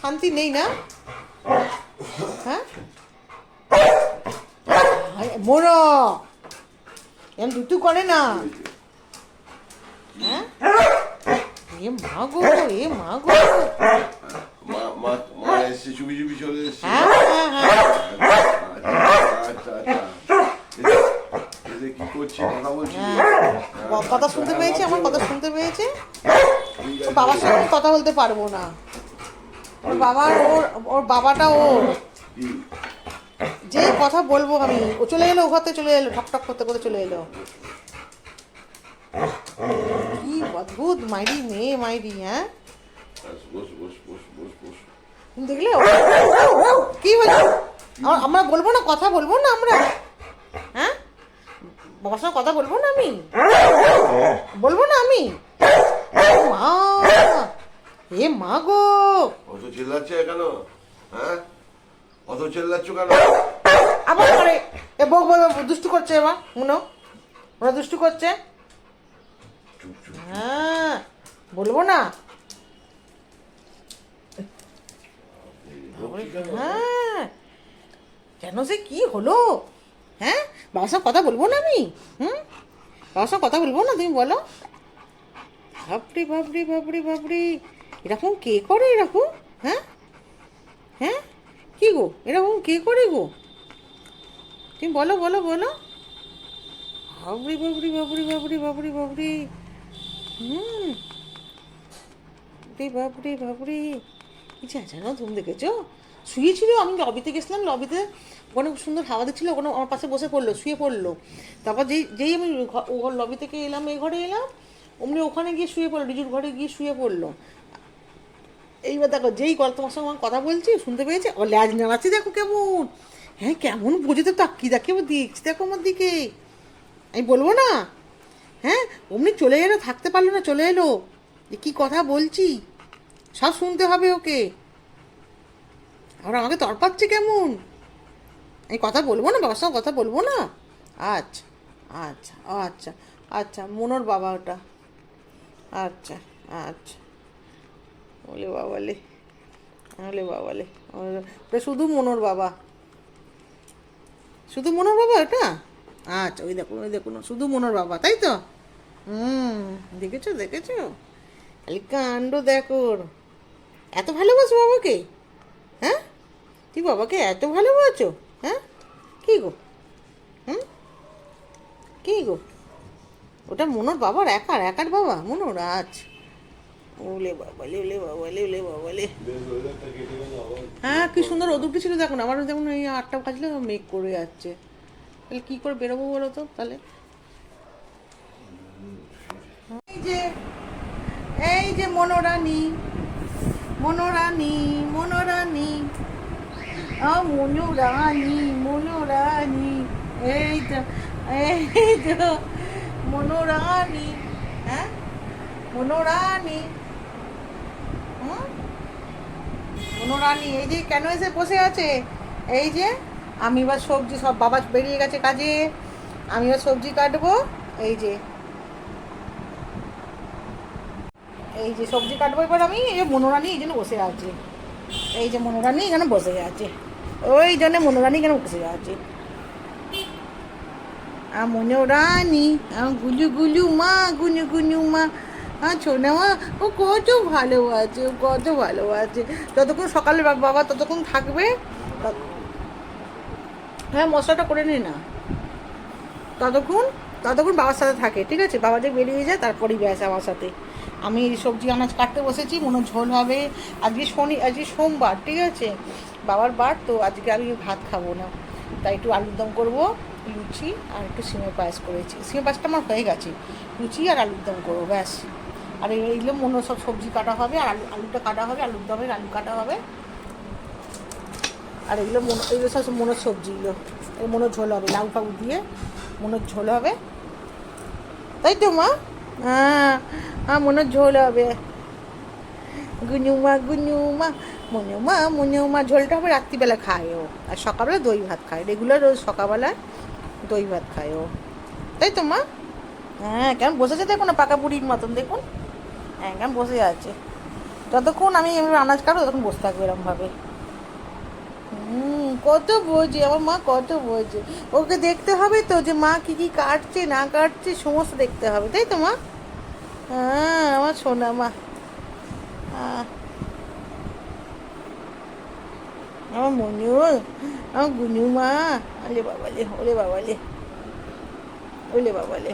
শান্তি নেই না? হ্যাঁ? মোড় এম দুটু করে না। হ্যাঁ? এ মা গো এ মা গো মা মা মা হ্যাঁ হ্যাঁ হ্যাঁ। আচ্ছা আচ্ছা কি করছি কথা বলছি? ক- কথা শুনতে পেয়েছে? আমার কথা শুনতে পেয়েছে? বাবার সঙ্গে কথা বলতে পারব না। ওর বাবার ওর ওর বাবাটা ওর যে কথা বলব আমি, ও চলে এলো, ও ঘর থেকে চলে এলো, ঠক ঠক করতে করতে চলে এলো। কি অদ্ভুত, মাইরি মেয়ে, মাইরি হ্যাঁ? দেখলে কি হয়েছে আমরা বলব না, কথা বলব না আমরা? হ্যাঁ? বাবার সঙ্গে কথা বলব না আমি? বলব না আমি? মা এ মা গো অত চিল্লাচ্ছে কেন? হ্যাঁ? অত চিল্লাচ্ছ কেন? আবার করে। এ বউ দুষ্টু করছে এবার মনো। ওরা দুষ্টু করছে। হ্যাঁ বলব না। কেন? হ্যাঁ। কেন সে কি হলো? হ্যাঁ বাবার সঙ্গে কথা বলব না আমি? হুম? বাবার সঙ্গে কথা বলব না তুমি বলো? বাপরে বাপরে বাপরে বাপরে এরকম কে করে এরকম? হ্যাঁ? হ্যাঁ? কি গো? এরকম কে করে গো? তুমি বলো বলো বলো। বাবরি বাবরি বাবরি বাবরি বাবরি বাবরি। হুম। বাবরে বাবরে কি জানো তুমি দেখেছ? শুয়েছিল, আমি লবিতে গেছিলাম, লবিতে ওখানে সুন্দর হাওয়া দিচ্ছিল, ওখানে আমার পাশে বসে পড়ল, শুয়ে পড়ল। তারপর যেই যেই আমি লবি থেকে এলাম এই ঘরে এলাম, অমনি ওখানে গিয়ে শুয়ে পড়ল, রিজুর ঘরে গিয়ে শুয়ে পড়ল। এইবার দেখো, যেই তোমার সঙ্গে কথা বলছি, শুনতে পেয়েছে? ও ল্যাজ নাড়াচ্ছে, দেখো কেমন। হ্যাঁ কেমন বোঝে তো তাকি দেখে দেখছি দেখো আমার দিকে। আমি বলব না। হ্যাঁ অমনি চলে এলো, থাকতে পারল না, চলে এলো। যে কি কথা বলছি? সব শুনতে হবে ওকে। আর আমাকে তরপাচ্ছে কেমন? এই কথা বলব না, বাবার সঙ্গে কথা বলব না? আচ্ছা আচ্ছা আচ্ছা আচ্ছা মনোর বাবা ওটা। আচ্ছা আচ্ছা। ওলে বাবালে ওলে বাবালে ওটা শুধু মনোর বাবা। শুধু মনোর বাবা ওটা আচ্ছা ওই দেখুন ওই দেখুন, শুধু মনোর বাবা, তাই তো? হুম, দেখেছ দেখেছ? খালি কাণ্ড দেখো এত ভালোবাসো বাবাকে? হ্যাঁ? তুই বাবাকে এত ভালোবাসো? হ্যাঁ? কি গো? হুম? কি গো? ওটা মনোর বাবার, একার একার বাবা, মনোর? আচ্ছা। ওলে বাবালে ওলে বাবালে ওলে বাবালে হ্যাঁ কি সুন্দর রোদ উঠেছিল দেখুন আমার যেমন এই আটটা বাজলে মেঘ করে যাচ্ছে। তাহলে কি করে বেরোবো বলো তো, তাহলে? এই যে এই যে মনোরানী মনোরানী মনোরানী, আ, মনোরানী মনোরানী, এই তো এই তো, মনোরানী হ্যাঁ মনোরানী মনোরানী এই যে কেন এসে বসে আছে? এই যে, আমি এবার সবজি সব বাবা বেরিয়ে গেছে কাজে। আমি এবার সবজি কাটবো। এই যে। এই যে সবজি কাটবো এবার আমি। এই যে মনোরানী এই জন্য বসে আছে। এই যে মনোরানী এখানে বসে আছে। ওই জন্য মনোরানী এখানে বসে আছে। আ মনোরানী গুলু গুলু মা, গুনু গুনু মা। হ্যাঁ ছোনা মা ও কত ভালো আছে ও কত ভালো আছে যতক্ষণ সকালে বাবা ততক্ষণ থাকবে? হ্যাঁ মশলাটা করে নে না। ততক্ষণ? ততক্ষণ বাবার সাথে থাকে, ঠিক আছে? বাবা যে বেরিয়ে যায়, তারপরেই ব্যাস আমার সাথে। আমি সবজি আনাজ কাটতে বসেছি, মনে ঝোল হবে। আজকে শনি আজকে সোমবার, ঠিক আছে? বাবার বার, তো আজকে আমি ভাত খাব না। তাই একটু আলুর দম করব, লুচি আর একটু সিমের পায়েস করেছি। সিমের পায়েসটা আমার হয়ে গেছে। লুচি আর আলুর দম করব, ব্যাস। আর এইগুলো মনে সব সবজি কাটা হবে, আর আলু আলুটা কাটা হবে, আলুর দমের আলু কাটা হবে। আর এগুলো মনো এগুলো সব মনোর সবজিগুলো এই মনোর ঝোল হবে, লাউ ফাউ দিয়ে মনোর ঝোল হবে। তাই তো মা? হ্যাঁ হ্যাঁ মনোর ঝোল হবে। গুনুমা গুনুমা মনুমা মনুমা ঝোলটা হবে রাত্রিবেলা খায় ও। আর সকালবেলা দই ভাত খায় রেগুলার রোজ সকালবেলা দই ভাত খায় ও। তাই তো মা? হ্যাঁ কেমন বসেছে দেখুন পাকা বুড়ির মতন দেখুন। হ্যাঁ বসে আছে যতক্ষণ আমি আনাজ কাটবো, ততক্ষণ বসে থাকবে এরমভাবে কত বোঝে আমার মা কত বোঝে ওকে দেখতে হবে তো যে মা কি কি কাটছে, না কাটছে, সমস্ত দেখতে হবে, তাই তো মা? হ্যাঁ আমার সোনা মা। আমার মনু আমার গুনু মা। ওলে বাবালে ওলে বাবালে ওলে বাবালে।